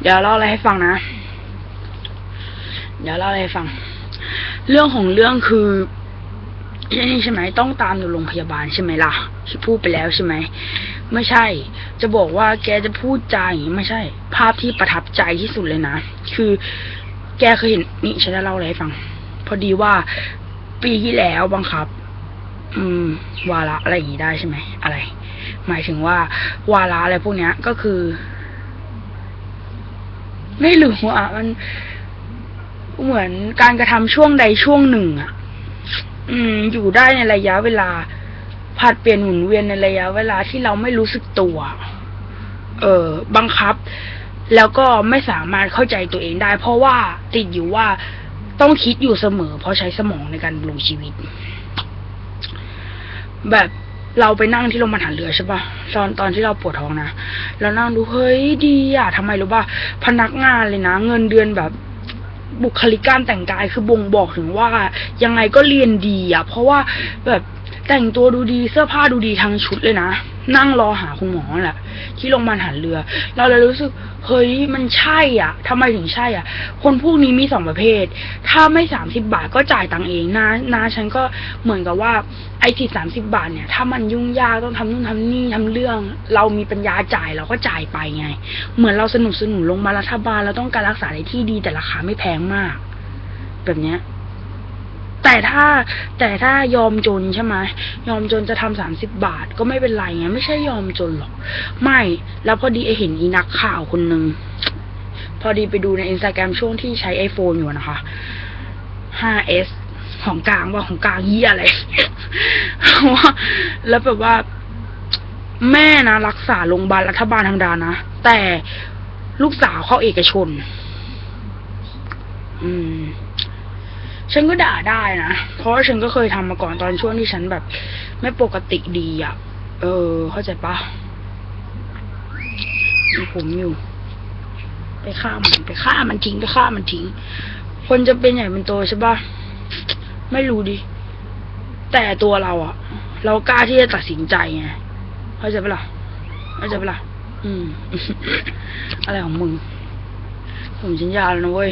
เดี๋ยวเล่าอะไรให้ฟังนะ เดี๋ยวเล่าอะไรให้ฟัง เรื่องของเรื่องคือนี่ใช่ไหมต้องตามอยู่โรงพยาบาลใช่ไหมล่ะที่พูดไปแล้วใช่ไหมไม่ใช่ จะบอกว่าแกจะพูดจาอย่างนี้ไม่ใช่ ภาพที่ประทับใจที่สุดเลยนะ คือแกเคยเห็นนี่ฉันจะเล่าอะไรให้ฟัง พอดีว่าปีที่แล้วบังคับ อืม วาระอะไรอย่างนี้ได้ใช่ไหมอะไร หมายถึงว่า วาระอะไรพวกเนี้ย ก็คือ ไม่รู้อะ มันเหมือนการกระทำช่วงใดช่วงหนึ่งอะ อืม อยู่ได้ในระยะเวลาผัดเปลี่ยนหมุนเวียนในระยะเวลาที่เราไม่รู้สึกตัว เออ บังคับ แล้วก็ไม่สามารถเข้าใจตัวเองได้ เพราะว่าติดอยู่ว่าต้องคิดอยู่เสมอ เพราะใช้สมองในการดำรงชีวิต แบบ เราไปนั่งที่โรงพยาบาลหันเรือใช่ปะตอนตอนที่เราปวดท้องนะเรานั่งดูเฮ้ยดีอะทำไมรู้ป่ะพนักงานเลยนะ เงินเดือนแบบบุคลิกการแต่งกายคือบ่งบอกถึงว่า ยังไงก็เรียนดีอะ เพราะว่าแบบแต่งตัวดูดีเสื้อผ้าดูดีทั้งชุดเลยนะ นั่งรอหาคุณหมอแหละ ที่โรงพยาบาลหันเรือ เราเลยรู้สึก เฮ้ยมันใช่อะทำไมถึงใช่อะ คนพวกนี้มีสองประเภท ถ้าไม่สามสิบาทก็จ่ายตังเองนะนะฉันก็เหมือนกับว่าไอ้ที่สามสิบาทเนี่ย ถ้ามันยุ่งยากต้องทำนู่นทำนี่ทำเรื่อง เรามีปัญญาจ่ายเราก็จ่ายไปไง เหมือนเราสนุกสนุนลงมารัฐบาลเราต้องการรักษาในที่ดีแต่ราคาไม่แพงมาก แบบเนี้ย แต่ถ้าแต่ถ้ายอมจนใช่ไหมยอมจนจะทำสามสิบบาทก็ไม่เป็นไรไงไม่ใช่ยอมจนหรอก ไม่แล้วพอดีไอเห็นอีนักข่าวคนหนึ่งพอดีไปดูในอินสตาแกรมช่วงที่ใช้ iPhone อยู่นะคะ 5s ของกลางว่าของกลางเยี่ยอะไรว่าแล้วแบบว่า แม่นะรักษาโรงพยาบาลรัฐบาลทางดานะ แต่ลูกสาวเข้าเอกชน อืม ฉันก็ด่าได้นะ เพราะว่าฉันก็เคยทำมาก่อนตอนช่วงที่ฉันแบบ ไม่ปกติดีอะ่ะ เออ เข้าใจปะมีผมอยู่ ไปฆ่ามันไปฆ่ามันทิ้งไปฆ่ามันทิ้ง คนจะเป็นใหญ่เป็นโตใช่ปะไม่รู้ดิ แต่ตัวเราอะเรากล้าที่จะตัดสินใจไงเข้าใจปะล่ะเข้าใจปะล่ะอืม อะไรของมึง ผมฉันยาแล้วนะเว้ย